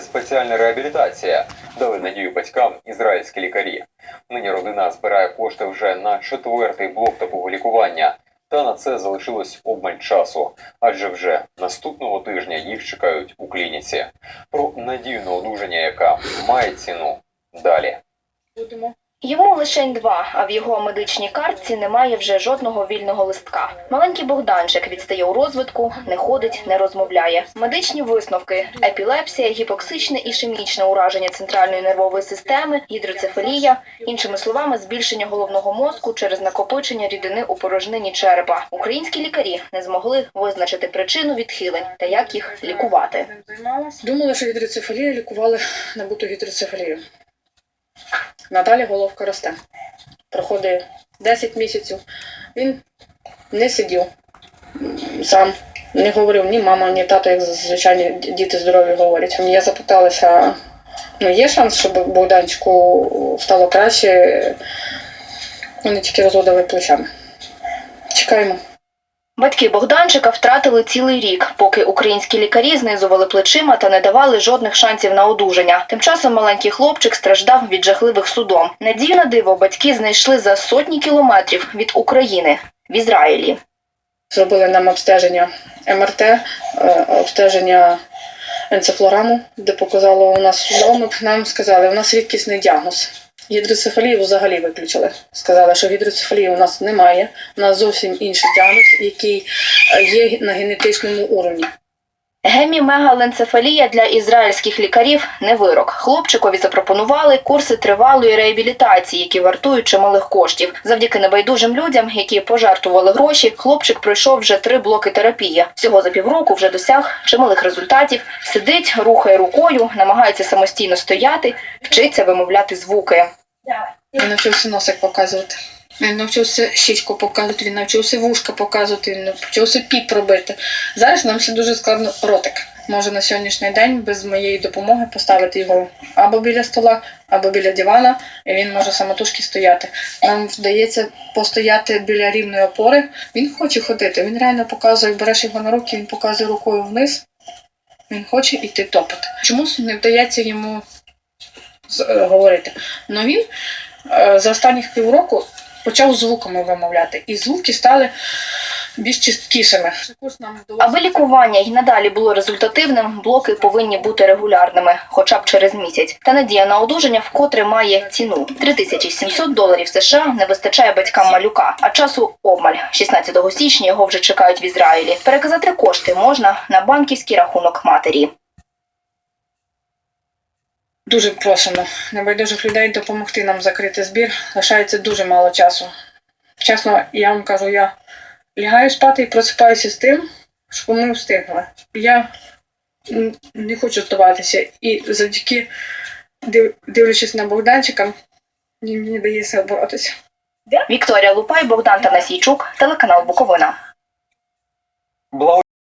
Спеціальна реабілітація. Дали надію батькам ізраїльські лікарі. Нині родина збирає кошти вже на четвертий блок такого лікування. Та на це залишилось обмаль часу, адже вже наступного тижня їх чекають у клініці. Про надію на одужання, яка має ціну далі. Будемо. Йому лишень два, а в його медичній картці немає вже жодного вільного листка. Маленький Богданчик відстає у розвитку, не ходить, не розмовляє. Медичні висновки: епілепсія, гіпоксичне і ішемічне ураження центральної нервової системи, гідроцефалія, іншими словами, збільшення головного мозку через накопичення рідини у порожнині черепа. Українські лікарі не змогли визначити причину відхилень та як їх лікувати. Думали, що гідроцефалія лікували набуту гідроцефалію. Надалі головка росте. Проходить 10 місяців. Він не сидів сам, не говорив ні мама, ні тато, як звичайні діти здорові говорять. Я запиталася, ну є шанс, щоб Богданчику стало краще. Вони тільки розводили плечами. Чекаємо. Батьки Богданчика втратили цілий рік, поки українські лікарі знизували плечима та не давали жодних шансів на одужання. Тим часом маленький хлопчик страждав від жахливих судом. Надію на диво батьки знайшли за сотні кілометрів від України в Ізраїлі. Зробили нам обстеження МРТ, е, обстеження енцефлораму, де показало у нас судоми. Нам сказали, у нас рідкісний діагноз. Гідроцефалію взагалі виключили. Сказали, що гідроцефалії у нас немає. У нас зовсім інший діагноз, який е, є на генетичному уровні. Гемімегаленцефалія для ізраїльських лікарів не вирок. Хлопчикові запропонували курси тривалої реабілітації, які вартують чималих коштів. Завдяки небайдужим людям, які пожертвували гроші, хлопчик пройшов вже три блоки терапії. Всього за півроку вже досяг чималих результатів. Сидить, рухає рукою, намагається самостійно стояти, вчиться вимовляти звуки. Він навчився носик показувати. Він навчився щічку показувати, він навчився вушка показувати, він навчився піп робити. Зараз нам ще дуже складно ротик. Може на сьогоднішній день без моєї допомоги поставити його або біля стола, або біля дивана, і він може самотужки стояти. Нам вдається постояти біля рівної опори. Він хоче ходити. Він реально показує, береш його на руки, він показує рукою вниз. Він хоче йти топати. Чомусь не вдається йому говорити. Ну він е, за останніх півроку почав звуками вимовляти, і звуки стали більш чіткішими. Аби лікування й надалі було результативним, блоки повинні бути регулярними, хоча б через місяць. Та надія на одужання вкотре має ціну 3700 доларів США не вистачає батькам малюка, а часу обмаль. 16 січня його вже чекають в Ізраїлі. Переказати кошти можна на банківський рахунок матері. Дуже просимо небайдужих людей допомогти нам закрити збір. Лишається дуже мало часу. Чесно, я вам кажу, я лягаю спати і просипаюся з тим, що ми встигли. Я не хочу здаватися. І завдяки див- дивлячись на Богданчика, мені дається боротися. Вікторія Лупай, Богдан Танасійчук, телеканал Буковина.